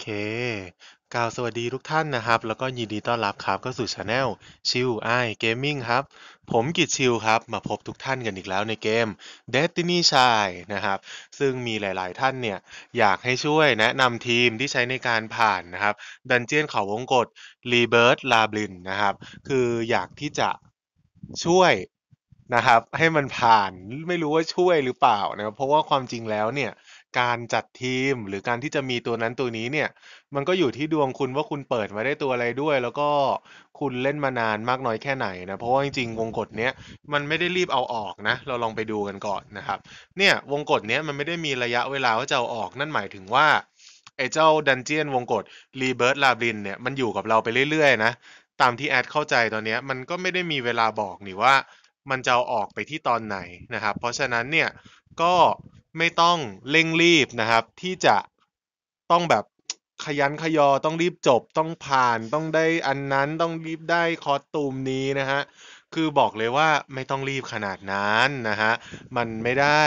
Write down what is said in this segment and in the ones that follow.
เค กล่าวสวัสดีทุกท่านนะครับ แล้วก็ยินดีต้อนรับครับเข้าสู่ช anel ชิวไอเกมมิ่งครับ ผมกิตชิวครับ มาพบทุกท่านกันอีกแล้วในเกม Destiny Child นะครับ ซึ่งมีหลาย ๆ ท่านเนี่ย อยากให้ช่วยแนะนำทีมที่ใช้ในการผ่านนะครับ ดันเจียนเขาวงกฏ Rebirth Labyrinth นะครับ คืออยากที่จะช่วยนะครับ ให้มันผ่านไม่รู้ว่าช่วยหรือเปล่านะครับเพราะว่าความจริงแล้วเนี่ย การจัดทีม หรือการที่จะมีตัวนั้นตัวนี้เนี่ย มันก็อยู่ที่ดวงคุณว่าคุณเปิดมาได้ตัวอะไรด้วย แล้วก็คุณเล่นมานานมากน้อยแค่ไหนนะ เพราะว่าจริงๆวงกฏเนี้ยมันไม่ได้รีบเอาออกนะ เราลองไปดูกันก่อนนะครับ เนี่ยวงกฏเนี้ยมันไม่ได้มีระยะเวลาว่าจะเอาออกนั่นหมายถึงว่าไอ้เจ้าดันเจียนวงกฏรีเบิร์ l ลาบ n นเนี่ยมันอยู่กับเราไปเรื่อยๆนะตามที่แอดเข้าใจตอนเนี้ยมันก็ไม่ได้มีเวลาบอกนี่ว่ามันจะเอาออกไปที่ตอนไหนนะครับ เพราะฉะนั้นเนี่ยก็ ไม่ต้องเร่งรีบนะครับ ที่จะต้องแบบขยันขยอต้องรีบจบต้องผ่านต้องได้อันนั้นต้องรีบได้คอสตูมนี้นะฮะคือบอกเลยว่าไม่ต้องรีบขนาดนั้นนะฮะมันไม่ได้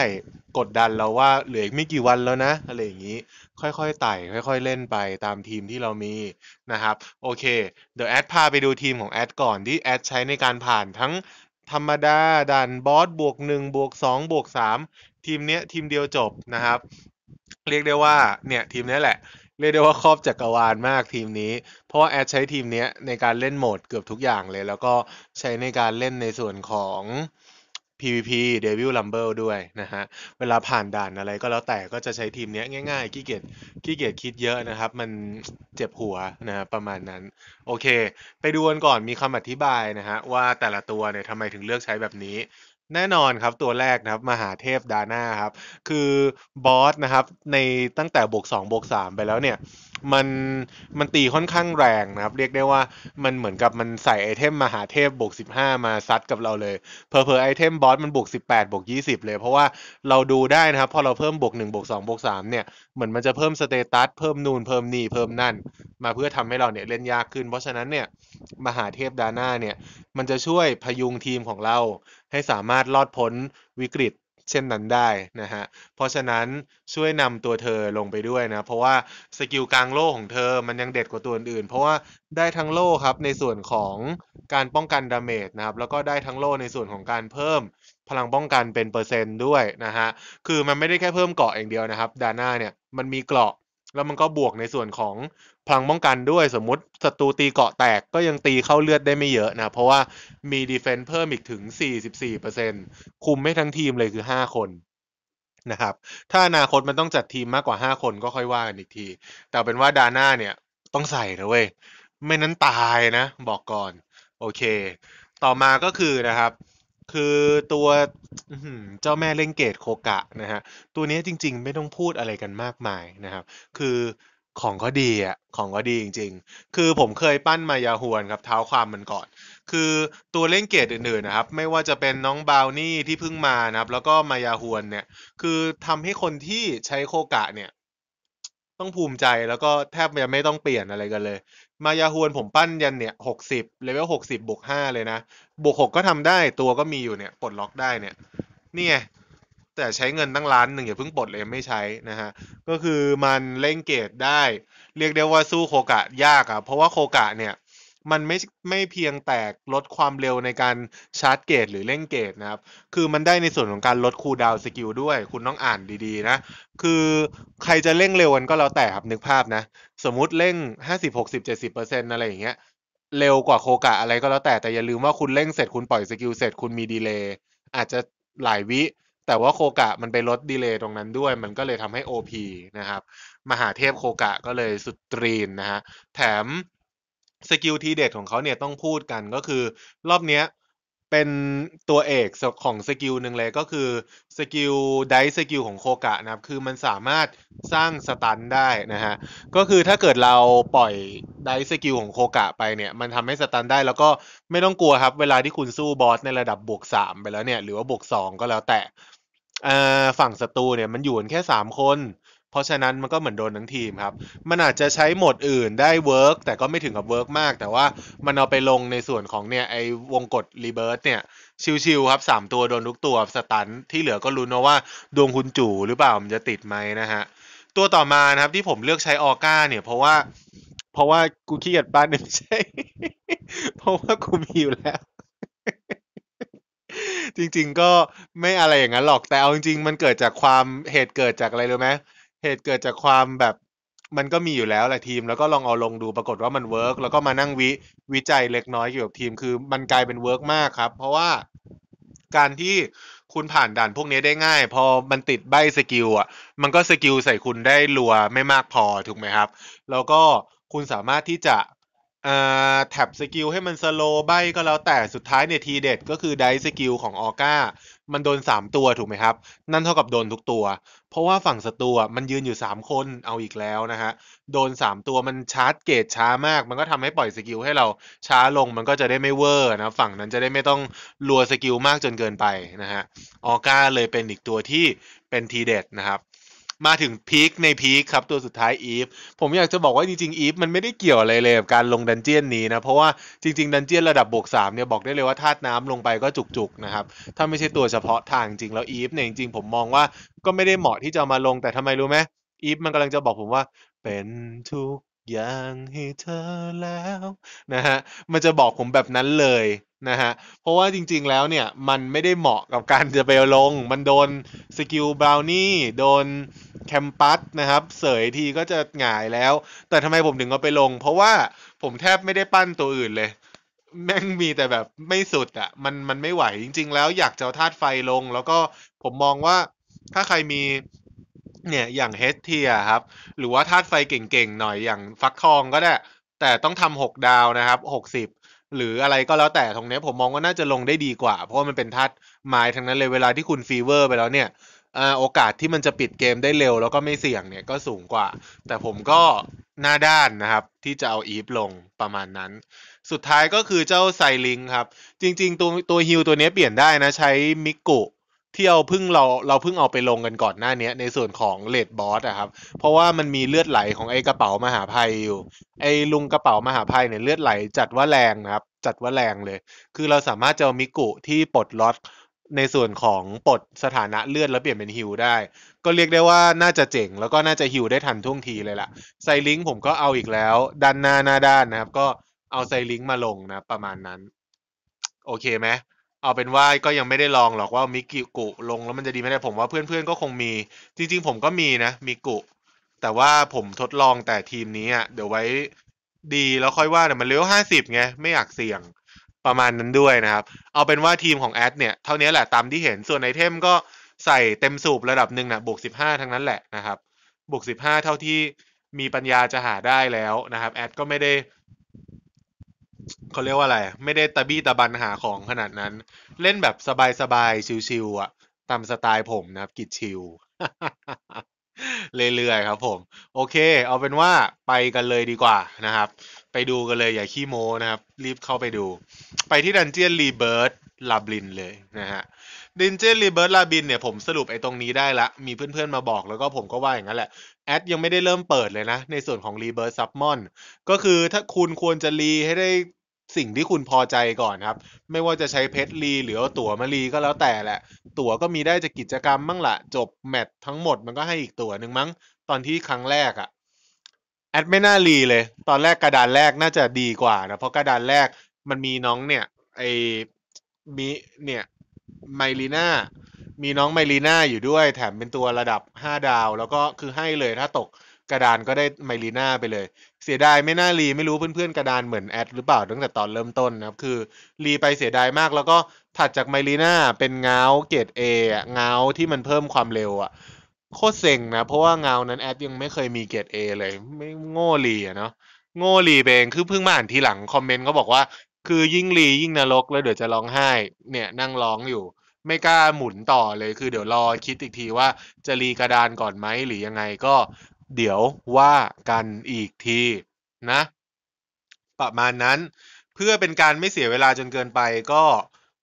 กดดันเราว่าเหลืออีกไม่กี่วันแล้วนะอะไรอย่างนี้ ค่อยๆไต่ค่อย ๆ เล่นไปตามทีมที่เรามีนะครับ โอเคเดี๋ยวแอดพาไปดูทีมของแอดก่อนที่แอดใช้ในการผ่านทั้ง ธรรมดาดันบอสบวกหนึ่งบวกสองบวกสามทีมเนี้ยทีมเดียวจบนะครับ เรียกได้ว่าเนี่ยทีมนี้แหละเรียกได้ว่าครอบจักรวาลมากทีมนี้ เพราะว่าแอดใช้ทีมนี้ในการเล่นโหมดเกือบทุกอย่างเลย แล้วก็ใช้ในการเล่นในส่วนของ PVP Devil Rumble ด้วยนะฮะ เวลาผ่านด่านอะไรก็แล้วแต่ก็จะใช้ทีมนี้ง่ายๆขี้เกียจขี้เกียจคิดเยอะนะครับ มันเจ็บหัวนะประมาณนั้น โอเค ไปดูกันก่อนมีคำอธิบายนะฮะ ว่าแต่ละตัวเนี่ยทำไมถึงเลือกใช้แบบนี้แน่นอนครับตัวแรกนะครับมหาเทพดาน่าครับ คือบอสนะครับในตั้งแต่บวก2บวก3ไปแล้วเนี่ย มันมันตีค่อนข้างแรงนะครับ เรียกได้ว่ามันเหมือนกับมันใส่ไอเทมมหาเทพบวก15 มาซัดกับเราเลยเพอเพอไอเทมบอสมันบวก18บวก20 เลย เพราะว่าเราดูได้นะครับ พอเราเพิ่มบวก1บวก2บวก3เนี่ยเหมือนมันจะเพิ่มสเตตัสเพิ่มนูนเพิ่มนี่เพิ่มนั่น มาเพื่อทำให้เราเนี่ยเล่นยากขึ้น เพราะฉะนั้นเนี่ยมหาเทพดาน่าเนี่ยมันจะช่วยพยุงทีมของเราให้สามารถรอดพ้นวิกฤต เช่นนั้นได้นะฮะ เพราะฉะนั้นช่วยนำตัวเธอลงไปด้วยนะ เพราะว่าสกิลกลางโล่ของเธอมันยังเด็ดกว่าตัวอื่น เพราะว่าได้ทั้งโล่ครับในส่วนของการป้องกันดาเมจนะครับ แล้วก็ได้ทั้งโล่ในส่วนของการเพิ่มพลังป้องกันเป็นเปอร์เซ็นต์ด้วยนะฮะ คือมันไม่ได้แค่เพิ่มเกาะอย่างเดียวนะครับ ดาน่าเนี่ยมันมีเกราะแล้วมันก็บวกในส่วนของ พลังป้องกันด้วยสมมติศัตรูตีเกาะแตกก็ยังตีเข้าเลือดได้ไม่เยอะนะ เพราะว่ามีดีเฟนส์เพิ่มอีกถึง 44%คุมไม่ทั้งทีมเลยคือ 5 คนนะครับ ถ้าอนาคตมันต้องจัดทีมมากกว่า 5 คนก็ค่อยว่ากันอีกที แต่เป็นว่าดาน่าเนี่ยต้องใส่นะเว้ย ไม่นั้นตายนะ บอกก่อน โอเค ต่อมาก็คือนะครับคือตัวเจ้าแม่เล่งเกตโคกะนะฮะตัวนี้จริงๆ ไม่ต้องพูดอะไรกันมากมายนะครับ คือ ของก็ดีอะ ของก็ดีจริง ๆ คือผมเคยปั้นมายาฮวนครับเท้าความมันก่อน คือตัวเล่นเกตอื่นๆนะครับ ไม่ว่าจะเป็นน้องบาวนี่ที่เพิ่งมานะครับ แล้วก็มายาฮวนเนี่ย คือทำให้คนที่ใช้โคกะเนี่ย ต้องภูมิใจแล้วก็แทบจะไม่ต้องเปลี่ยนอะไรกันเลย มายาฮวนผมปั้นยันเนี่ยหกสิบเลเวลหกสิบบวกห้าเลยนะ บวกหกก็ทำได้ตัวก็มีอยู่เนี่ยปลดล็อกได้เนี่ย นี่ไง แต่ใช้เงินตั้งล้านหนึ่งอย่าเพิ่งปลดเลยไม่ใช้นะฮะ ก็คือมันเล่งเกตได้ เรียกได้ว่าสู้โคกะยากอะเพราะว่าโคกะเนี่ยมันไม่ไม่เพียงแต่ลดความเร็วในการชาร์จเกตหรือเล่งเกตนะครับ คือมันได้ในส่วนของการลดคูลดาวสกิลด้วย คุณต้องอ่านดีๆนะ คือใครจะเร่งเร็วกันก็แล้วแต่ครับนึกภาพนะ สมมุติเร่งห้าสิบหกสิบเจ็ดสิบเปอร์เซ็นอะไรอย่างเงี้ย เร็วกว่าโคกะอะไรก็แล้วแต่ แต่อย่าลืมว่าคุณเร่งเสร็จคุณปล่อยสกิลเสร็จคุณมีดีเลย์อาจจะหลายวิ แต่ว่าโคกะมันไปลดดีเลย์ตรงนั้นด้วย มันก็เลยทำให้ OP นะครับ มหาเทพโคกะก็เลยสุดตรีนนะฮะ แถมสกิลทีเด็ดของเขาเนี่ยต้องพูดกันก็คือ รอบเนี้ย เป็นตัวเอกของสกิลหนึ่งเลยก็คือสกิลไดสกิลของโคกะนะครับ คือมันสามารถสร้างสตันได้นะฮะ ก็คือถ้าเกิดเราปล่อยไดสกิลของโคกะไปเนี่ย มันทำให้สตันได้แล้วก็ไม่ต้องกลัวครับ เวลาที่คุณสู้บอสในระดับบวกสามไปแล้วเนี่ย หรือว่าบวกสองก็แล้วแต่ฝั่งศัตรูเนี่ยมันอยู่แค่สามคน เพราะฉะนั้นมันก็เหมือนโดนทั้งทีมครับ มันอาจจะใช้โหมดอื่นได้เวิร์กแต่ก็ไม่ถึงกับเวิร์กมาก แต่ว่ามันเอาไปลงในส่วนของเนี่ยไอวงกดรีเบิร์ตเนี่ยชิวๆครับสามตัวโดนทุกตัวสตันที่เหลือก็รู้นะว่าดวงคุณจู่หรือเปล่ามันจะติดไหมนะฮะตัวต่อมานะครับที่ผมเลือกใช้ออก้าเนี่ยเพราะว่าเพราะว่ากูขี้เกียจปั้นไม่ใช่ เพราะว่ากูมีอยู่แล้ว จริง ๆ ก็ไม่อะไรอย่างนั้นหรอกแต่เอาจริงๆ มันเกิดจากความเหตุเกิดจากอะไรรู้ไหม เหตุเกิดจากความแบบมันก็มีอยู่แล้วแหละทีม แล้วก็ลองเอาลงดูปรากฏว่ามันเวิร์กแล้วก็มานั่งวิวิจัยเล็กน้อยเกี่ยวกับทีมคือมันกลายเป็นเวิร์กมากครับ เพราะว่าการที่คุณผ่านด่านพวกนี้ได้ง่าย พอมันติดใบสกิลอะ มันก็สกิลใส่คุณได้รัวไม่มากพอถูกไหมครับ แล้วก็คุณสามารถที่จะ อ่าแท็บสกิลให้มันสโลใบก็แล้วแต่สุดท้ายเนี่ยทีเด็ดก็คือไดสกิลของออก้ามันโดนสามตัวถูกไหมครับ นั่นเท่ากับโดนทุกตัว เพราะว่าฝั่งศัตรูมันยืนอยู่สามคนเอาอีกแล้วนะฮะโดนสามตัวมันชาร์จเกตช้ามาก มันก็ทำให้ปล่อยสกิลให้เราช้าลงมันก็จะได้ไม่เวอร์นะฝั่งนั้นจะได้ไม่ต้องรัวสกิลมากจนเกินไปนะฮะออก้าเลยเป็นอีกตัวที่เป็นทีเด็ดนะครับ มาถึงพีคในพีคครับตัวสุดท้ายอีฟผมอยากจะบอกว่าจริงๆอีฟมันไม่ได้เกี่ยวอะไรเลยกับการลงดันเจียนนี้นะ เพราะว่าจริงๆ ดันเจียนระดับบวกสามเนี่ยบอกได้เลยว่าธาตุน้ำลงไปก็จุกๆนะครับ ถ้าไม่ใช่ตัวเฉพาะทางจริงแล้วอีฟเนี่ยจริงๆผมมองว่าก็ไม่ได้เหมาะที่จะมาลงแต่ทำไมรู้ไหมอีฟมันกำลังจะบอกผมว่าเป็นทุก อย่างให้เธอแล้วนะฮะมันจะบอกผมแบบนั้นเลยนะฮะเพราะว่าจริงๆแล้วเนี่ยมันไม่ได้เหมาะกับการจะไปลง มันโดนสกิลบราวนี่โดนแคมปัสนะครับ เสยทีก็จะหงายแล้ว แต่ทำไมผมถึงเอาไปลง เพราะว่าผมแทบไม่ได้ปั้นตัวอื่นเลย แม่งมีแต่แบบไม่สุดอะ่ะมันมันไม่ไหวจริง ๆ แล้วอยากจะาธาตุไฟลง แล้วก็ผมมองว่าถ้าใครมี เนี่ยอย่างเฮดเทียครับ หรือว่าธาตุไฟเก่งๆหน่อยอย่างฟักทองก็ได้ แต่ต้องทำหกดาวนะครับหกสิบหรืออะไรก็แล้วแต่ตรงนี้ผมมองว่าน่าจะลงได้ดีกว่า เพราะว่ามันเป็นธาตุไม้ทั้งนั้นเลยเวลาที่คุณฟีเวอร์ไปแล้วเนี่ยโอกาสที่มันจะปิดเกมได้เร็วแล้วก็ไม่เสี่ยงเนี่ยก็สูงกว่า แต่ผมก็หน้าด้านนะครับ ที่จะเอาอีฟลงประมาณนั้น สุดท้ายก็คือเจ้าไซลิงครับ จริง ๆ ตัวตัวฮิลตัวนี้เปลี่ยนได้นะ ใช้มิกุ ที่เอาพึ่งเราเราเพิ่งเอาไปลงกันก่อนหน้านี้ในส่วนของเลดบอสอะครับ เพราะว่ามันมีเลือดไหลของไอ้กระเป๋ามหาภัยอยู่ ไอ้ลุงกระเป๋ามหาภัยเนี่ยเลือดไหลจัดว่าแรงนะครับ จัดว่าแรงเลย คือเราสามารถจะเอามิกุที่ปลดล็อตในส่วนของปลดสถานะเลือดแล้วเปลี่ยนเป็นฮิลได้ ก็เรียกได้ว่าน่าจะเจ๋งแล้วก็น่าจะฮิลได้ทันท่วงทีเลยล่ะไซลิงผมก็เอาอีกแล้วด้านหน้าหน้าด้านนะครับ ก็เอาไซลิงมาลงนะประมาณนั้น โอเคไหม เอาเป็นว่าก็ยังไม่ได้ลองหรอกว่ามิกิกุลงแล้วมันจะดีไหม่ได้ผมว่าเพื่อนๆก็คงมี จริง ๆ ผมก็มีนะมิกุ แต่ว่าผมทดลองแต่ทีมนี้อะเดี๋ยวไว้ดีแล้วค่อยว่าแต่มันเลเวห้าสิบไงไม่อยากเสี่ยงประมาณนั้นด้วยนะครับ เอาเป็นว่าทีมของแอดเนี่ยเท่านี้แหละตามที่เห็นส่วนไอเทมก็ใส่เต็มสูบระดับหนึ่งนะบวกสิบห้าทั้งนั้นแหละนะครับบวกสิบห้าเท่าที่มีปัญญาจะหาได้แล้วนะครับแอดก็ไม่ได้ เขาเรียกว่าอะไร ไม่ได้ตะบี้ตะบันหาของขนาดนั้น เล่นแบบสบายๆ ชิวๆอะ ตามสไตล์ผมนะครับ กิจชิว เรื่อยๆครับผม โอเค เอาเป็นว่าไปกันเลยดีกว่านะครับ ไปดูกันเลยอย่าขี้โม้นะครับ รีบเข้าไปดู ไปที่ดันเจียนรีเบิร์ดลาบลินเลยนะฮะ ดันเจนรีเบิร์ดลาบินเนี่ยผมสรุปไอ้ตรงนี้ได้ละ มีเพื่อนๆมาบอกแล้วก็ผมก็ว่าอย่างนั้นแหละ แอดยังไม่ได้เริ่มเปิดเลยนะ ในส่วนของรีเบิร์ดซับมอนก็คือถ้าคุณควรจะรีให้ได้สิ่งที่คุณพอใจก่อนครับ ไม่ว่าจะใช้เพชรรีหรือเอาตั๋วมารีก็แล้วแต่แหละ ตั๋วก็มีได้จากกิจกรรมบ้างละจบแมตช์ทั้งหมดมันก็ให้อีกตั๋วหนึ่งมั้ง ตอนที่ครั้งแรกอะแอดไม่น่ารีเลย ตอนแรกกระดานแรกน่าจะดีกว่านะ เพราะกระดานแรกมันมีน้องเนี่ย ไอมีเนี่ย ไมลีน่ามีน้องไมลีน่าอยู่ด้วย แถมเป็นตัวระดับห้าดาว แล้วก็คือให้เลยถ้าตกกระดานก็ได้ไมลีน่าไปเลย เสียดายไม่น่ารีไม่รู้เพื่อนๆกระดานเหมือนแอดหรือเปล่าตั้งแต่ตอนเริ่มต้นนะครับ คือรีไปเสียดายมากแล้วก็ถัดจากไมลีน่าเป็นเงาเกรดเอเงาที่มันเพิ่มความเร็วอะโคตรเซ็งนะเพราะว่าเงานั้นแอดยังไม่เคยมีเกรดเอเลยไม่โง่รีอะเนาะโง่รีเองคือเพิ่งมาอ่านทีหลังคอมเมนต์เขาบอกว่า คือยิ่งรียิ่งนรกแล้วเดี๋ยวจะร้องไห้ เนี่ยนั่งร้องอยู่ ไม่กล้าหมุนต่อเลยคือเดี๋ยวรอคิดอีกทีว่าจะรีกระดานก่อนไหมหรือยังไงก็เดี๋ยวว่ากันอีกทีนะ ประมาณนั้นเพื่อเป็นการไม่เสียเวลาจนเกินไปก็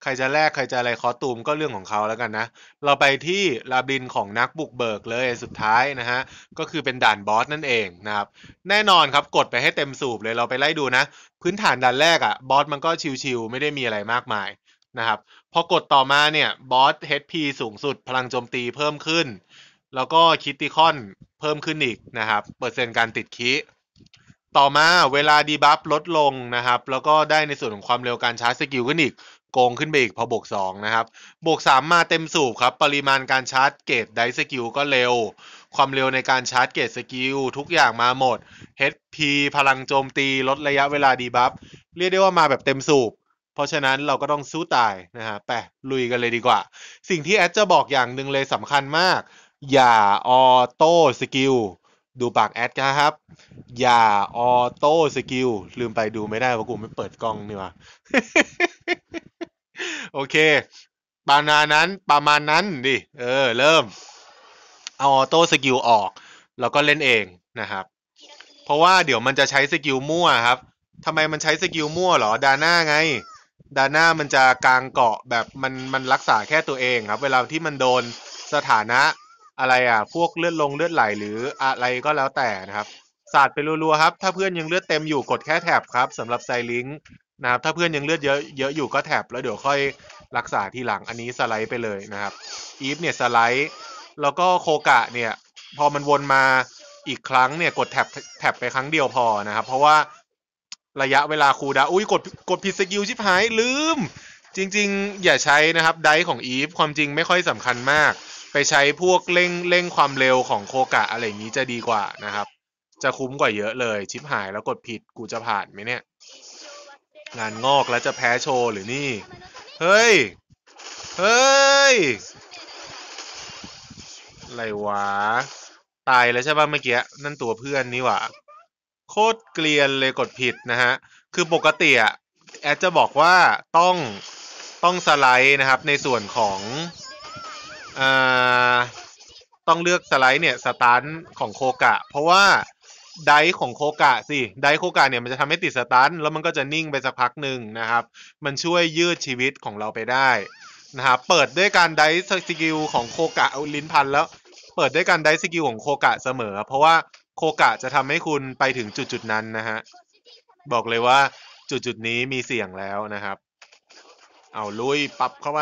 ใครจะแลกใครจะอะไรคอตูมก็เรื่องของเขาแล้วกันนะ เราไปที่ลาบินของนักบุกเบิกเลยสุดท้ายนะฮะ ก็คือเป็นด่านบอสนั่นเองนะครับ แน่นอนครับกดไปให้เต็มสูบเลยเราไปไล่ดูนะ พื้นฐานด่านแรกอะ่ะบอสมันก็ชิวๆไม่ได้มีอะไรมากมายนะครับ พอกดต่อมาเนี่ยบอส HP สูงสุด พลังโจมตีเพิ่มขึ้น แล้วก็คิติคอนเพิ่มขึ้นอีกนะครับเปอร์เซ็นต์การติดคิต่อมาเวลาดีบัฟลดลงนะครับ แล้วก็ได้ในส่วนของความเร็วการชาร์จสกิลขึ้นอีก โกงขึ้นไปอีกพอบวก2นะครับ บวก 3 มาเต็มสูบครับ ปริมาณการชาร์จเกตไดสกิลก็เร็ว ความเร็วในการชาร์จเกตสกิลทุกอย่างมาหมด HP พลังโจมตีลดระยะเวลาดีบัฟ เรียกได้ว่ามาแบบเต็มสูบ เพราะฉะนั้นเราก็ต้องสู้ตายนะฮะไปลุยกันเลยดีกว่า สิ่งที่แอดจะบอกอย่างหนึ่งเลยสำคัญมาก อย่าออโต้สกิล ดูปากแอดครับ อย่าออโต้สกิลลืมไปดูไม่ได้ว่าะกูไม่เปิดกล้องนี่วะโอเคประมาณนั้นประมาณนั้นดิเออ เริ่ม เอาออโต้สกิลออก แล้วก็เล่นเองนะครับ เพราะว่าเดี๋ยวมันจะใช้สกิลมั่วครับทำไมมันใช้สกิลมั่วเหรอดาน่าไงดาน่ามันจะกลางเกาะแบบมันมันรักษาแค่ตัวเองครับ เวลาที่มันโดนสถานะ อะไรอะ พวกเลือดลงเลือดไหลหรืออะไรก็แล้วแต่นะครับสาดไปรัวๆครับ ถ้าเพื่อนยังเลือดเต็มอยู่กดแค่แท็บครับสำหรับไซลิงนะครับถ้าเพื่อนยังเลือดเยอะเยอะอยู่ก็แท็บแล้วเดี๋ยวค่อยรักษาทีหลังอันนี้สไลด์ไปเลยนะครับอีฟเนี่ยสไลด์แล้วก็โคกะเนี่ย พอมันวนมาอีกครั้งเนี่ยกดแท็บแท็บไปครั้งเดียวพอนะครับ เพราะว่าระยะเวลาคูดาอุ้ยกดกดผิดสกิลชิบหายลืม จริง ๆ อย่าใช้นะครับ ไดของอีฟความจริงไม่ค่อยสำคัญมาก ไปใช้พวกเร่งเร่งความเร็วของโคกะอะไรอย่างนี้จะดีกว่านะครับ จะคุ้มกว่าเยอะเลย ชิปหายแล้วกดผิดกูจะผ่านไหมเนี่ย งานงอกแล้วจะแพ้โชว์หรือนี่ เฮ้ย เฮ้ย อะไรวะ ตายแล้วใช่ป่ะเมื่อกี้ นั่นตัวเพื่อนนี่หว่า โคตรเกลียนเลยกดผิดนะฮะ คือปกติอะแอดจะบอกว่าต้องต้องสไลด์นะครับในส่วนของ ต้องเลือกสไลด์เนี่ยสตาร์ทของโคกะ เพราะว่าไดของโคกะสิไดโคกะเนี่ยมันจะทำให้ติดสตาร์ทแล้วมันก็จะนิ่งไปสักพักหนึ่งนะครับ มันช่วยยืดชีวิตของเราไปได้นะครับเปิดด้วยการไดสกิลของโคกะเอาลิ้นพันแล้ว เปิดด้วยการไดสกิลของโคกะเสมอ เพราะว่าโคกะจะทำให้คุณไปถึงจุดจุดนั้นนะฮะบอกเลยว่าจุดจุดนี้มีเสี่ยงแล้วนะครับ เอาลุยปรับเข้าไป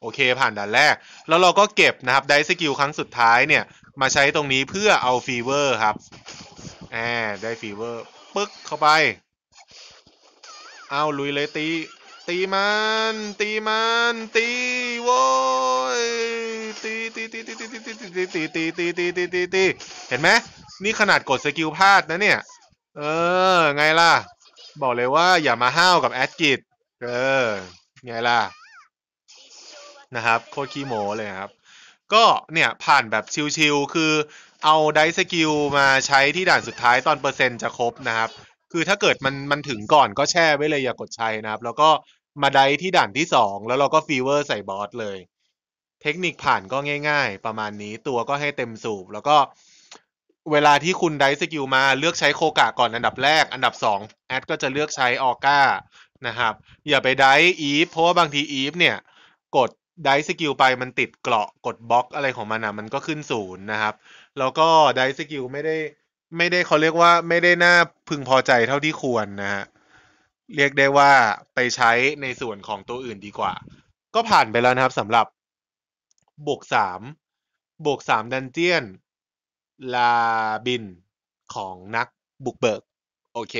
โอเคผ่านด่านแรก แล้วเราก็เก็บนะครับไดสกิลครั้งสุดท้ายเนี่ยมาใช้ตรงนี้เพื่อเอาฟีเวอร์ครับแอบได้ฟีเวอร์ปึ๊กเข้าไป เอาลุยเลยตี ตีมัน ตีมัน ตีโว้ยตีตีตีตีตีตีตีตีตีตีตีตีตีตีตีเห็นไหมนี่ขนาดกดสกิลพลาดนะเนี่ย เออ ไงล่ะ บอกเลยว่าอย่ามาห้าวกับแอดกิจเออ ไงล่ะ นะครับโคตรขี้โมเลยครับ ก็เนี่ยผ่านแบบชิวๆคือเอาไดสกิลมาใช้ที่ด่านสุดท้ายตอนเปอร์เซ็นต์จะครบนะครับ คือถ้าเกิดมันมันถึงก่อนก็แช่ไว้เลยอย่ากดใช้นะครับ แล้วก็มาไดที่ด่านที่สองแล้วเราก็ฟีเวอร์ใส่บอสเลย เทคนิคผ่านก็ง่าย ๆ ประมาณนี้ตัวก็ให้เต็มสูบแล้วก็เวลาที่คุณไดสกิลมาเลือกใช้โคกะก่อนอันดับแรก อันดับสองแอดก็จะเลือกใช้ออก้านะครับ อย่าไปไดอีฟเพราะว่าบางทีอีฟเนี่ย กด ไดสกิลไปมันติดเกราะกดบล็อกอะไรของมันอะ มันก็ขึ้นศูนย์นะครับ แล้วก็ไดสกิลไม่ได้ไม่ได้เขาเรียกว่าไม่ได้น่าพึงพอใจเท่าที่ควรนะฮะเรียกได้ว่าไปใช้ในส่วนของตัวอื่นดีกว่า ก็ผ่านไปแล้วนะครับสำหรับบวกสามบวกสามดันเจียน ลาบินของนักบุกเบิก โอเค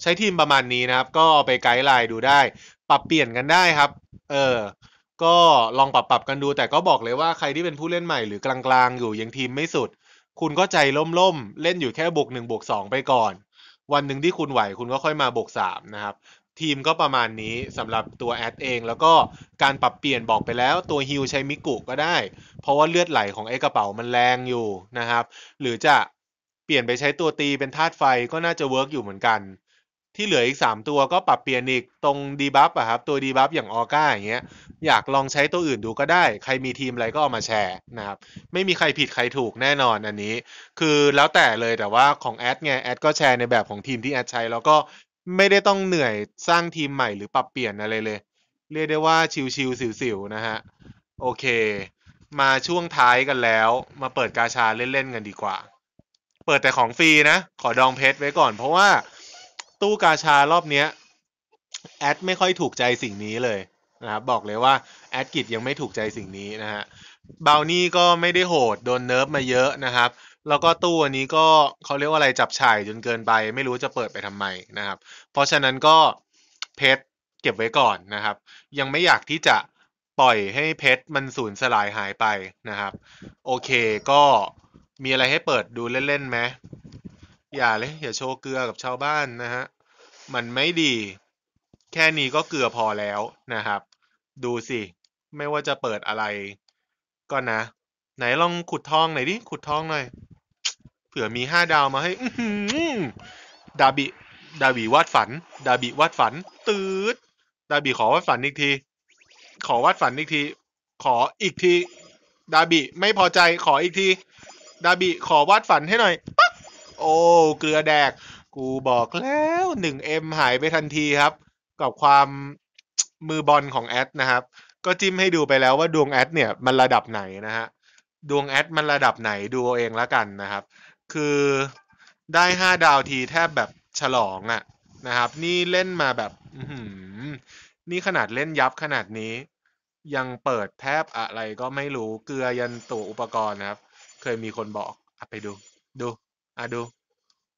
ใช้ทีมประมาณนี้นะครับ ก็เอาไปไกด์ไลน์ดูได้ ปรับเปลี่ยนกันได้ครับ เออ ก็ลองปรับปรับกันดู แต่ก็บอกเลยว่าใครที่เป็นผู้เล่นใหม่หรือกลางๆ อยู่ยังทีมไม่สุด คุณก็ใจล่มๆ เล่นอยู่แค่บวกหนึ่งบวกสองไปก่อน วันหนึ่งที่คุณไหวคุณก็ค่อยมาบวกสามนะครับ ทีมก็ประมาณนี้สำหรับตัวแอดเอง แล้วก็การปรับเปลี่ยนบอกไปแล้วตัวฮิลใช้มิกุก็ได้ เพราะว่าเลือดไหลของไอ้กระเป๋ามันแรงอยู่นะครับ หรือจะเปลี่ยนไปใช้ตัวตีเป็นธาตุไฟก็น่าจะเวิร์กอยู่เหมือนกัน ที่เหลืออีก 3 ตัวก็ปรับเปลี่ยนอีกตรงดีบัฟอะครับ ตัวดีบัฟอย่างออก้าอย่างเงี้ยอยากลองใช้ตัวอื่นดูก็ได้ ใครมีทีมอะไรก็เอามาแชร์นะครับไม่มีใครผิดใครถูกแน่นอนอันนี้ คือแล้วแต่เลยแต่ว่าของแอดไงแอดก็แชร์ในแบบของทีมที่แอดใช้แล้วก็ไม่ได้ต้องเหนื่อยสร้างทีมใหม่หรือปรับเปลี่ยนอะไรเลย เรียกได้ว่าชิวๆสิวๆนะฮะโอเค มาช่วงท้ายกันแล้ว มาเปิดกาชาเล่นๆกันดีกว่า เปิดแต่ของฟรีนะ ขอดองเพชรไว้ก่อนเพราะว่า ตู้กาชารอบเนี้ยแอดไม่ค่อยถูกใจสิ่งนี้เลยนะครับบอกเลยว่าแอดกิจยังไม่ถูกใจสิ่งนี้นะฮะบาวนี่ก็ไม่ได้โหดโดนเนิร์ฟมาเยอะนะครับ แล้วก็ตู้อันนี้ก็เขาเรียกว่าอะไรจับฉ่ายจนเกินไป ไม่รู้จะเปิดไปทำไมนะครับ เพราะฉะนั้นก็เพชรเก็บไว้ก่อนนะครับ ยังไม่อยากที่จะปล่อยให้เพชรมันสูญสลายหายไปนะครับ โอเคก็มีอะไรให้เปิดดูเล่นๆไหม อย่าเลย อย่าโชว์เกลือกับชาวบ้านนะฮะ มันไม่ดี แค่นี้ก็เกลือพอแล้วนะครับ ดูสิ ไม่ว่าจะเปิดอะไร ก็นะ ไหนลองขุดทองหน่อยดิ ขุดทองหน่อย เผื่อมีห้าดาวมาให้ดาบิ ดาบิวาดฝัน ดาบิวาดฝัน ตืดดาบิขอวาดฝันอีกที ขอวาดฝันอีกที ขออีกที ดาบิไม่พอใจ ขออีกที ดาบิขอวาดฝันให้หน่อยปั๊บโอ้ เกลือแดก กูบอกแล้วหนึ่งเอ็มหายไปทันทีครับ กับความมือบอลของแอดนะครับ ก็จิ้มให้ดูไปแล้วว่าดวงแอดเนี่ยมันระดับไหนนะฮะดวงแอดมันระดับไหนดูเอาเองแล้วกันนะครับ คือได้ห้าดาวทีแทบแบบฉลองอะนะครับ นี่เล่นมาแบบหืนี่ขนาดเล่นยับขนาดนี้ ยังเปิดแทบอะไรก็ไม่รู้เกลือยันตัวอุปกรณ์นะครับ เคยมีคนบอกอไปดู ดู อะดู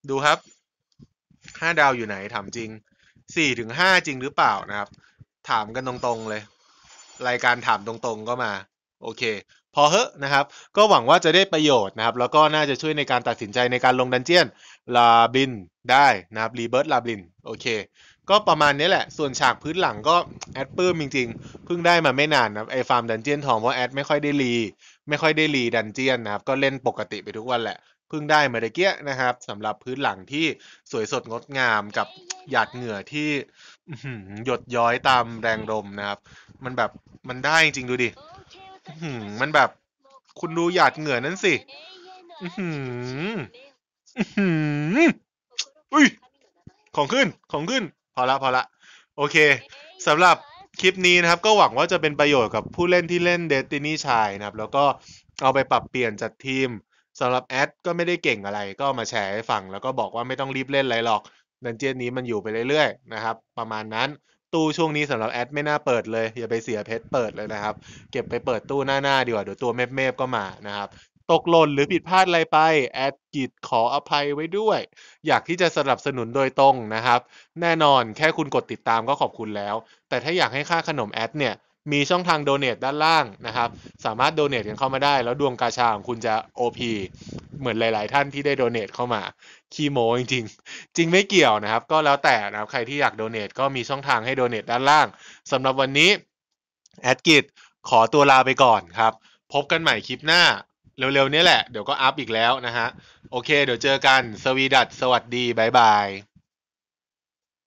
ดูครับห้าดาวอยู่ไหนถามจริงสี่ถึงห้าจริงหรือเปล่านะครับ ถามกันตรงๆเลย รายการถามตรงๆก็มา โอเค พอเหอะนะครับ ก็หวังว่าจะได้ประโยชน์นะครับ แล้วก็น่าจะช่วยในการตัดสินใจในการลงดันเจียนลาบินได้นะครับรีเบิร์ตลาบินโอเค ก็ประมาณนี้แหละ ส่วนฉากพื้นหลังก็แอดปื้มจริงๆ เพิ่งได้มาไม่นานนะครับไอฟาร์มดันเจียนทองเพราะแอดไม่ค่อยได้รี ไม่ค่อยได้รีดันเจียนนะครับ ก็เล่นปกติไปทุกวันแหละ เพิ่งได้มาตะเกียนะครับสำหรับพื้นหลังที่สวยสดงดงามกับหยาดเหงื่อที่หยดย้อยตามแรงลมนะครับ มันแบบมันได้จริงดูดิมันแบบคุณดูหยาดเหงื่อนั้นสิอืออุ้ยของขึ้นของขึ้น พอละพอละ โอเคสำหรับคลิปนี้นะครับ ก็หวังว่าจะเป็นประโยชน์กับผู้เล่นที่เล่น Destiny ชายนะครับ แล้วก็เอาไปปรับเปลี่ยนจัดทีม สำหรับแอดก็ไม่ได้เก่งอะไร ก็มาแชร์ให้ฟัง แล้วก็บอกว่าไม่ต้องรีบเล่นอะไรหรอกดันเจียนนี้มันอยู่ไปเรื่อยๆนะครับ ประมาณนั้นตู้ช่วงนี้สำหรับแอดไม่น่าเปิดเลย อย่าไปเสียเพชรเปิดเลยนะครับ เก็บไปเปิดตู้หน้าๆดีกว่าเดี๋ยวตัวเมฟๆก็มานะครับตกหล่นหรือผิดพลาดอะไรไปแอดกิจขออภัยไว้ด้วย อยากที่จะสนับสนุนโดยตรงนะครับ แน่นอนแค่คุณกดติดตามก็ขอบคุณแล้ว แต่ถ้าอยากให้ค่าขนมแอดเนี่ย มีช่องทางโดเน a ด้านล่างนะครับ สามารถโดเน a กันเข้ามาได้ แล้วดวงกาชาของคุณจะ OP เหมือนหลาย ๆ ท่านที่ได้โดเน a เข้ามาคีโมจริง ๆ จริงไม่เกี่ยวนะครับ ก็แล้วแต่นะครับใครที่อยากโดเน a ก็มีช่องทางให้โดเน a ด้านล่างสำหรับวันนี้แอดกิจขอตัวลาไปก่อนครับ พบกันใหม่คลิปหน้าเร็ว ๆ นี้แหละ เดี๋ยวก็อัพอีกแล้วนะฮะ โอเค เดี๋ยวเจอกัน สวีดัตสวัสดี บ๊ายบาย